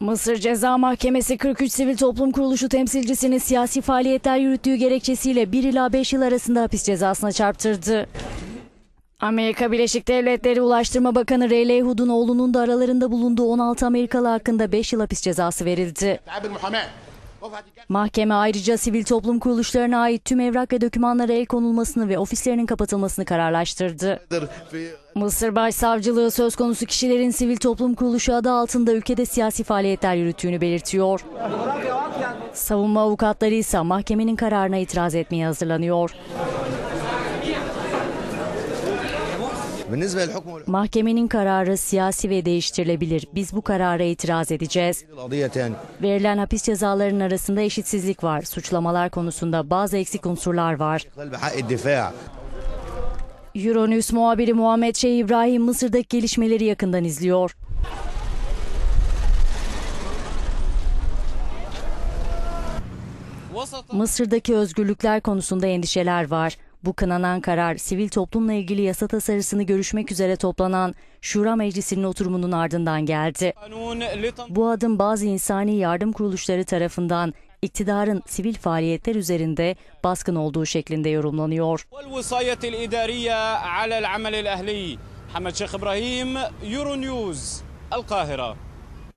Mısır Ceza Mahkemesi 43 sivil toplum kuruluşu temsilcisinin siyasi faaliyetler yürüttüğü gerekçesiyle 1 ila 5 yıl arasında hapis cezasına çarptırdı. Amerika Birleşik Devletleri Ulaştırma Bakanı Ray Lehud'un oğlunun da aralarında bulunduğu 16 Amerikalı hakkında 5 yıl hapis cezası verildi. Mahkeme ayrıca sivil toplum kuruluşlarına ait tüm evrak ve dokümanlara el konulmasını ve ofislerinin kapatılmasını kararlaştırdı. Mısır Başsavcılığı söz konusu kişilerin sivil toplum kuruluşu adı altında ülkede siyasi faaliyetler yürüttüğünü belirtiyor. Savunma avukatları ise mahkemenin kararına itiraz etmeye hazırlanıyor. Mahkemenin kararı siyasi ve değiştirilebilir. Biz bu karara itiraz edeceğiz. Verilen hapis cezalarının arasında eşitsizlik var. Suçlamalar konusunda bazı eksik unsurlar var. Euronews muhabiri Muhammed Şeyh İbrahim Mısır'daki gelişmeleri yakından izliyor. Mısır'daki özgürlükler konusunda endişeler var. Bu kınanan karar sivil toplumla ilgili yasa tasarısını görüşmek üzere toplanan Şura Meclisi'nin oturumunun ardından geldi. Bu adım bazı insani yardım kuruluşları tarafından iktidarın sivil faaliyetler üzerinde baskın olduğu şeklinde yorumlanıyor. Hamad Şeyh İbrahim, Euronews, Al-Kahira.